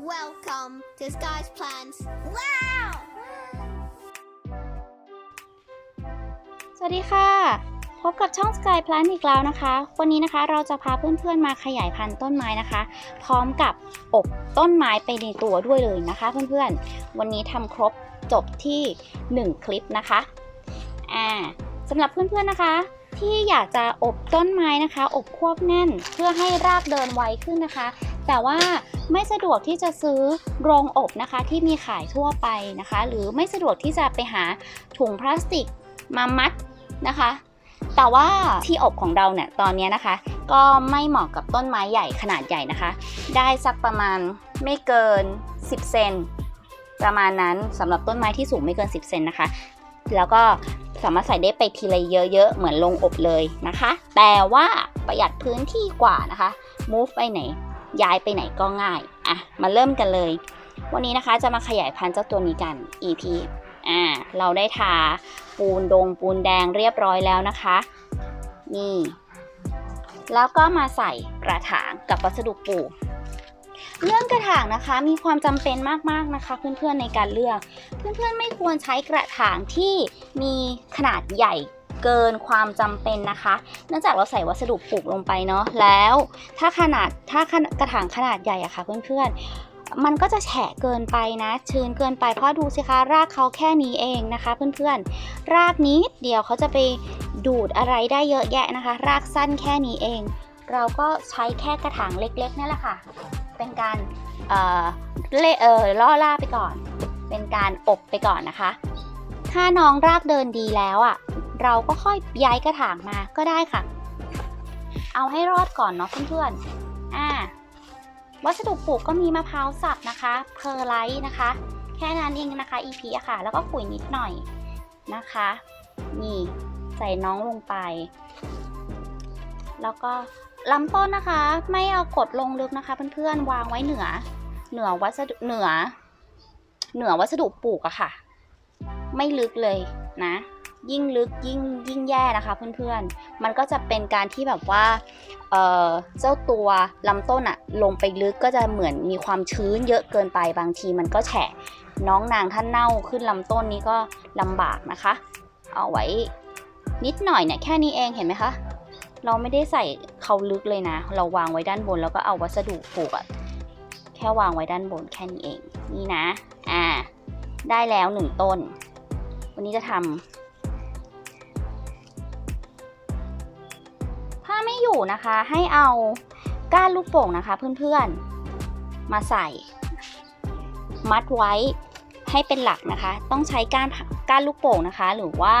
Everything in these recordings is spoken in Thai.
Welcome to Sky's Plans. Wow! สวัสดีค่ะ พบกับช่อง Sky Plant อีกแล้วนะคะ วันนี้นะคะเราจะพาเพื่อนๆมาขยายพันธุ์ต้นไม้นะคะ พร้อมกับอบต้นไม้ไปในตัวด้วยเลยนะคะเพื่อนๆ วันนี้ทำครบจบที่ 1 คลิปนะคะ อ่าสำหรับเพื่อนๆนะคะ ที่อยากจะอบต้นไม้นะคะ อบควบแน่นเพื่อให้รากเดินไวขึ้นนะคะ แต่ว่าไม่สะดวกที่จะซื้อโรงอบนะคะที่มีขายทั่วไปนะคะ หรือไม่สะดวกที่จะไปหาถุงพลาสติกมามัดนะคะ แต่ว่าที่อบของเราเนี่ยตอนนี้นะคะ ก็ไม่เหมาะกับต้นไม้ใหญ่ขนาดใหญ่นะคะ ได้สักประมาณไม่เกิน 10 เซนประมาณนั้นสำหรับต้นไม้ที่สูงไม่เกิน 10 เซนนะคะ แล้วก็ สามารถใส่ได้ไปทีละเยอะๆ เหมือนลงอบเลยนะคะ แต่ว่าประหยัดพื้นที่กว่านะคะ move ไปไหน ย้ายไปไหนก็ง่าย อะ มาเริ่มกันเลย วันนี้นะคะจะมาขยายพันธุ์เจ้าตัวนี้กัน EP อ่า เราได้ทาปูนดงปูนแดงเรียบร้อยแล้วนะคะ นี่ แล้วก็มาใส่กระถางกับวัสดุปลูก เรื่องกระถางนะคะมีความจำเป็นมากๆนะคะ เพื่อนๆในการเลือก เพื่อนๆไม่ควรใช้กระถางที่มีขนาดใหญ่เกินความจำเป็นนะคะ เนื่องจากเราใส่วัสดุปลูกลงไปเนาะแล้วถ้าขนาดถ้ากระถางขนาดใหญ่อะค่ะเพื่อนๆ มันก็จะแฉะเกินไปนะ ชื้นเกินไปเพราะดูสิคะรากเขาแค่นี้เองนะคะ เพื่อนๆ รากนี้เดียวเขาจะไปดูดอะไรได้เยอะแยะนะคะ รากสั้นแค่นี้เอง เราก็ใช้แค่กระถางเล็กๆนั่นแหละค่ะ เป็นการเอ่อเละเออล่อล่าไปก่อน เป็นการอบไปก่อนนะคะ ถ้าน้องรากเดินดีแล้วอะ่ะ เราก็ค่อยย้ายกระถางมาก็ได้ค่ะ เอาให้รอดก่อนเนาะเพื่อนๆอ่าวัสดุปลูกก็มีมะพร้าวสับนะคะ เพอร์ไลท์นะคะ แค่นั้นเองนะคะ EP อะค่ะ แล้วก็ปุ๋ยนิดหน่อยนะคะ นี่ใส่น้องลงไป แล้วก็ ลำต้นนะคะ ไม่เอากดลงลึกนะคะเพื่อนๆวางไว้เหนือ เหนือวัสดุเหนือ เหนือวัสดุปลูกอะค่ะ ไม่ลึกเลยนะ ยิ่งลึกยิ่งยิ่งแย่นะคะเพื่อนๆ มันก็จะเป็นการที่แบบว่าเออเจ้าตัวลำต้นอะลงไปลึกก็จะเหมือนมีความชื้นเยอะเกินไปบางทีมันก็แฉะน้องนางท่านเน่าขึ้นลำต้นนี้ก็ลำบากนะคะ เอาไว้นิดหน่อยเนี่ยแค่นี้เองเห็นไหมคะ เราไม่ได้ใส่เขาลึกเลยนะ เราวางไว้ด้านบนแล้วก็เอาวัสดุปลูกอะแค่วางไว้ด้านบนแค่นี้เอง นี่นะ อ่า ได้แล้วหนึ่งต้น วันนี้จะทำถ้าไม่อยู่นะคะ ให้เอาก้านลูกโป่งนะคะ เพื่อนๆ มาใส่ มัดไว้ให้เป็นหลักนะคะ ต้องใช้ก้านก้านลูกโป่งนะคะ หรือว่า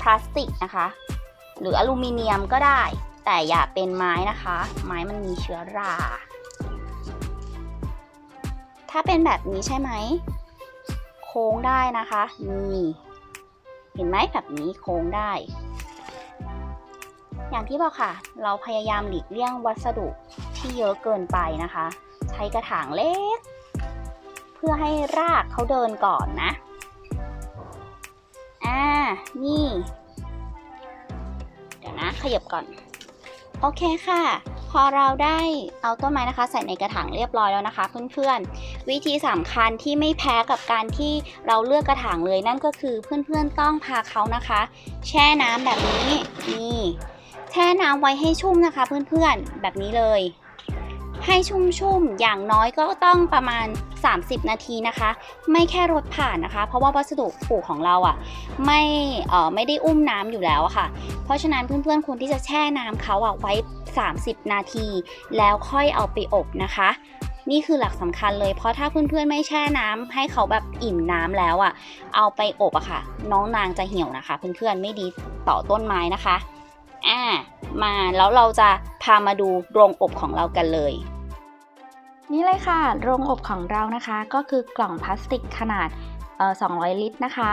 พลาสติกนะคะ หรืออลูมิเนียมก็ได้ แต่อย่าเป็นไม้นะคะ ไม้มันมีเชื้อรา ถ้าเป็นแบบนี้ใช่ไหม โค้งได้นะคะนี่เห็นไหมแบบนี้โค้งได้ อย่างที่บอกค่ะ เราพยายามหลีกเลี่ยงวัสดุที่เยอะเกินไปนะคะ ใช้กระถางเล็ก เพื่อให้รากเขาเดินก่อนนะ อ่า นี่ ขยับก่อน โอเคค่ะ พอเราได้เอาต้นไม้นะคะ ใส่ในกระถางเรียบร้อยแล้วนะคะเพื่อนๆ วิธีสำคัญที่ไม่แพ้กับการที่เราเลือกกระถางเลยนั่นก็คือเพื่อนๆต้องพาเขานะคะ แช่น้ำแบบนี้นี่แช่น้ำไว้ให้ชุ่มนะคะ เพื่อนๆแบบนี้เลย ให้ชุ่มๆ อย่างน้อยก็ต้องประมาณ 30 นาทีนะคะ ไม่แค่รดผ่านนะคะ เพราะว่าวัสดุปลูกของเราอะไม่เอ่อไม่ได้อุ้มน้ำอยู่แล้วค่ะ เพราะฉะนั้นเพื่อนๆควรที่จะแช่น้ำเขาอะไว้ 30 นาที แล้วค่อยเอาไปอบนะคะ นี่คือหลักสำคัญเลย เพราะถ้าเพื่อนๆไม่แช่น้ำให้เขาแบบอิ่มน้ำแล้วอะเอาไปอบอะค่ะ น้องนางจะเหี่ยวนะคะ เพื่อนๆไม่ดีต่อต้นไม้นะคะอ่ามาแล้วเราจะพามาดูโรงอบของเรากันเลย นี่เลยค่ะ โรงอบของเรานะคะก็คือกล่องพลาสติกขนาด 200 ลิตรนะคะ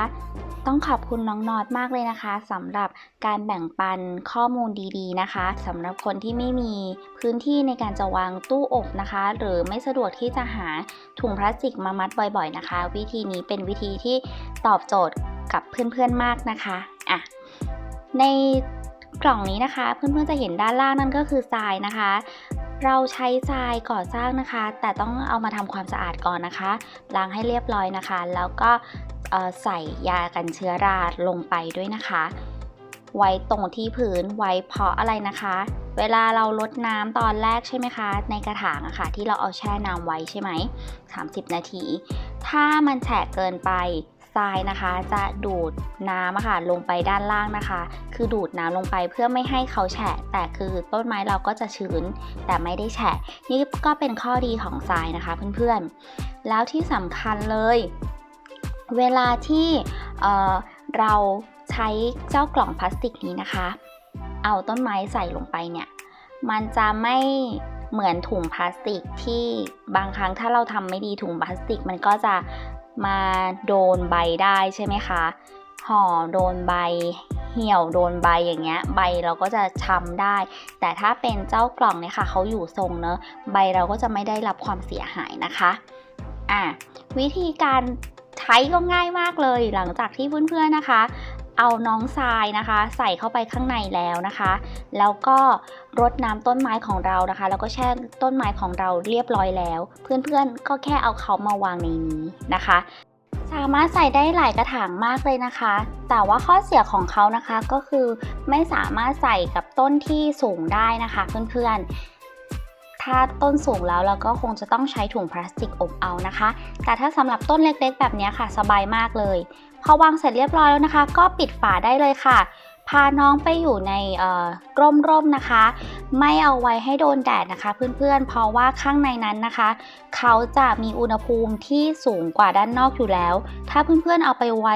ต้องขอบคุณน้องนอดมากเลยนะคะสำหรับการแบ่งปันข้อมูลดีๆนะคะสำหรับคนที่ไม่มีพื้นที่ในการจะวางตู้อบนะคะ หรือไม่สะดวกที่จะหาถุงพลาสติกมามัดบ่อยๆนะคะ วิธีนี้เป็นวิธีที่ตอบโจทย์กับเพื่อนๆมากนะคะอะในกล่องนี้นะคะ เพื่อนๆจะเห็นด้านล่างนั่นก็คือทรายนะคะ เราใช้ทรายก่อสร้างนะคะ แต่ต้องเอามาทำความสะอาดก่อนนะคะ ล้างให้เรียบร้อยนะคะ แล้วก็ใส่ยากันเชื้อราลงไปด้วยนะคะ ไว้ตรงที่พื้นไว้เพาะอะไรนะคะ เวลาเราลดน้ำตอนแรกใช่ไหมคะ ในกระถางอะค่ะที่เราเอาแช่น้ำไว้ใช่ไหม30 นาที ถ้ามันแฉะเกินไป ทรายนะคะ จะดูดน้ำค่ะลงไปด้านล่างนะคะ คือดูดน้ำลงไปเพื่อไม่ให้เขาแฉะ แต่คือต้นไม้เราก็จะชื้นแต่ไม่ได้แฉะ นี่ก็เป็นข้อดีของทรายนะคะเพื่อนๆ แล้วที่สำคัญเลย เวลาที่เอ่อเราใช้เจ้ากล่องพลาสติกนี้นะคะ เอาต้นไม้ใส่ลงไปเนี่ย มันจะไม่เหมือนถุงพลาสติกที่บางครั้งถ้าเราทำไม่ดีถุงพลาสติกมันก็จะ มาโดนใบได้ใช่ไหมคะ ห่อโดนใบ เหี่ยวโดนใบอย่างเงี้ย ใบเราก็จะช้ำได้ แต่ถ้าเป็นเจ้ากล่องเนี่ยค่ะเขาอยู่ทรงเนอะใบเราก็จะไม่ได้รับความเสียหายนะคะอะวิธีการใช้ก็ง่ายมากเลย หลังจากที่เพื่อนๆนะคะ เอาน้องทรายนะคะ ใส่เข้าไปข้างในแล้วนะคะ แล้วก็รดน้ำต้นไม้ของเรานะคะ แล้วก็แช่ต้นไม้ของเราเรียบร้อยแล้ว เพื่อนๆก็แค่เอาเขามาวางในนี้นะคะ สามารถใส่ได้หลายกระถางมากเลยนะคะ แต่ว่าข้อเสียของเขานะคะก็คือไม่สามารถใส่กับต้นที่สูงได้นะคะเพื่อนๆถ้าต้นสูงแล้วเราก็คงจะต้องใช้ถุงพลาสติกอบเอานะคะ แต่ถ้าสำหรับต้นเล็กๆ แบบนี้ค่ะ สบายมากเลย พอวางเสร็จเรียบร้อยแล้วนะคะ ก็ปิดฝาได้เลยค่ะ พาน้องไปอยู่ในกร่มร่มนะคะ ไม่เอาไว้ให้โดนแดดนะคะ เพื่อนๆ เพราะว่าข้างในนั้นนะคะ เขาจะมีอุณหภูมิที่สูงกว่าด้านนอกอยู่แล้ว ถ้าเพื่อนๆ เอาไปไว้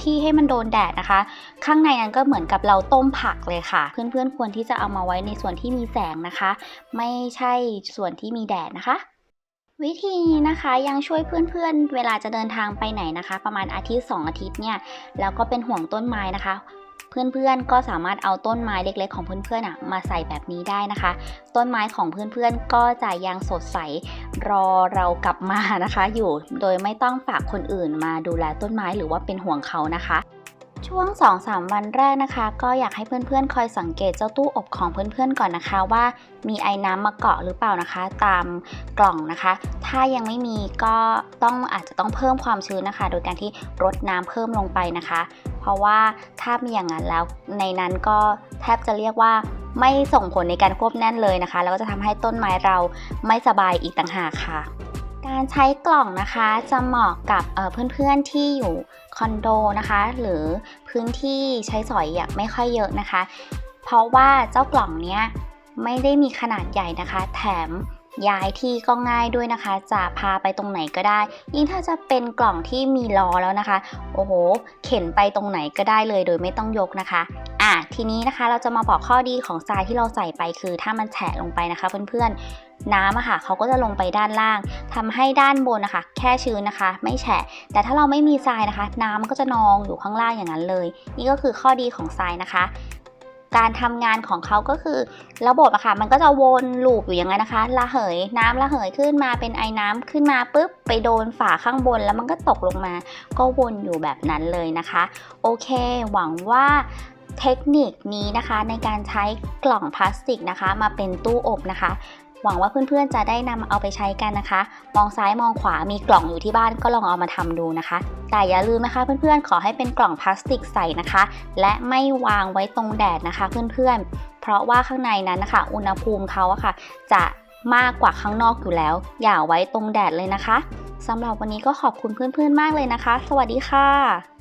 ที่ให้มันโดนแดดนะคะ ข้างในนั้นก็เหมือนกับเราต้มผักเลยค่ะ เพื่อนๆ ควรที่จะเอามาไว้ในส่วนที่มีแสงนะคะ ไม่ใช่ส่วนที่มีแดดนะคะ วิธีนี้นะคะยังช่วยเพื่อนๆ เวลาจะเดินทางไปไหนนะคะ ประมาณอาทิตย์ 2 อาทิตย์เนี่ยแล้วก็เป็นห่วงต้นไม้นะคะ เพื่อนๆก็สามารถเอาต้นไม้เล็กๆ ของเพื่อนๆอะมาใส่แบบนี้ได้นะคะ ต้นไม้ของเพื่อนๆก็จะยังสดใสรอเรากลับมานะคะ อยู่โดยไม่ต้องฝากคนอื่นมาดูแลต้นไม้หรือว่าเป็นห่วงเขานะคะ ช่วง 2-3 วันแรกนะคะ ก็อยากให้เพื่อนๆ คอยสังเกตเจ้าตู้อบของเพื่อนๆก่อนนะคะ ว่ามีไอ้น้ำมาเกาะหรือเปล่านะคะ ตามกล่องนะคะ ถ้ายังไม่มีก็ต้องอาจจะต้องเพิ่มความชื้นนะคะ โดยการที่รดน้ำเพิ่มลงไปนะคะ เพราะว่าถ้ามีอย่างนั้นแล้วในนั้นก็แทบจะเรียกว่าไม่ส่งผลในการควบแน่นเลยนะคะ แล้วก็จะทำให้ต้นไม้เราไม่สบายอีกต่างหากค่ะ การใช้กล่องนะคะจะเหมาะกับเเพื่อนๆที่อยู่คอนโดนะคะ หรือพื้นที่ใช้สอยอย่างไม่ค่อยเยอะนะคะ เพราะว่าเจ้ากล่องเนี้ยไม่ได้มีขนาดใหญ่นะคะ แถมย้ายที่ก็ง่ายด้วยนะคะ จะพาไปตรงไหนก็ได้ ยิ่งถ้าจะเป็นกล่องที่มีล้อแล้วนะคะ โอ้โห เข็นไปตรงไหนก็ได้เลยโดยไม่ต้องยกนะคะ อะทีนี้นะคะเราจะมาบอกข้อดีของทรายที่เราใส่ไปคือ ถ้ามันแฉะลงไปนะคะเพื่อนๆน้ำอะค่ะเขาก็จะลงไปด้านล่างทำให้ด้านบนนะคะ แค่ชื้นนะคะ ไม่แฉะ แต่ถ้าเราไม่มีทรายนะคะ น้ำมันก็จะนองอยู่ข้างล่างอย่างนั้นเลย นี่ก็คือข้อดีของทรายนะคะ การทำงานของเขาก็คือระบบอะค่ะมันก็จะวนลูปอยู่อย่างนั้นนะคะระเหยน้ำระเหยขึ้นมาเป็นไอ้น้ำขึ้นมาปุ๊บไปโดนฝาข้างบนแล้วมันก็ตกลงมา ก็วนอยู่แบบนั้นเลยนะคะ โอเค หวังว่า เทคนิคนี้นะคะในการใช้กล่องพลาสติกนะคะ มาเป็นตู้อบนะคะ หวังว่าเพื่อนๆจะได้นำเอาไปใช้กันนะคะ มองซ้ายมองขวามีกล่องอยู่ที่บ้านก็ลองเอามาทำดูนะคะ แต่อย่าลืมนะคะเพื่อนๆขอให้เป็นกล่องพลาสติกใสนะคะ และไม่วางไว้ตรงแดดนะคะ เพื่อนๆ เพราะว่าข้างในนั้นนะคะ อุณหภูมิเขาอะค่ะ จะมากกว่าข้างนอกอยู่แล้ว อย่าไว้ตรงแดดเลยนะคะสำหรับวันนี้ก็ขอบคุณเพื่อนๆมากเลยนะคะ สวัสดีค่ะ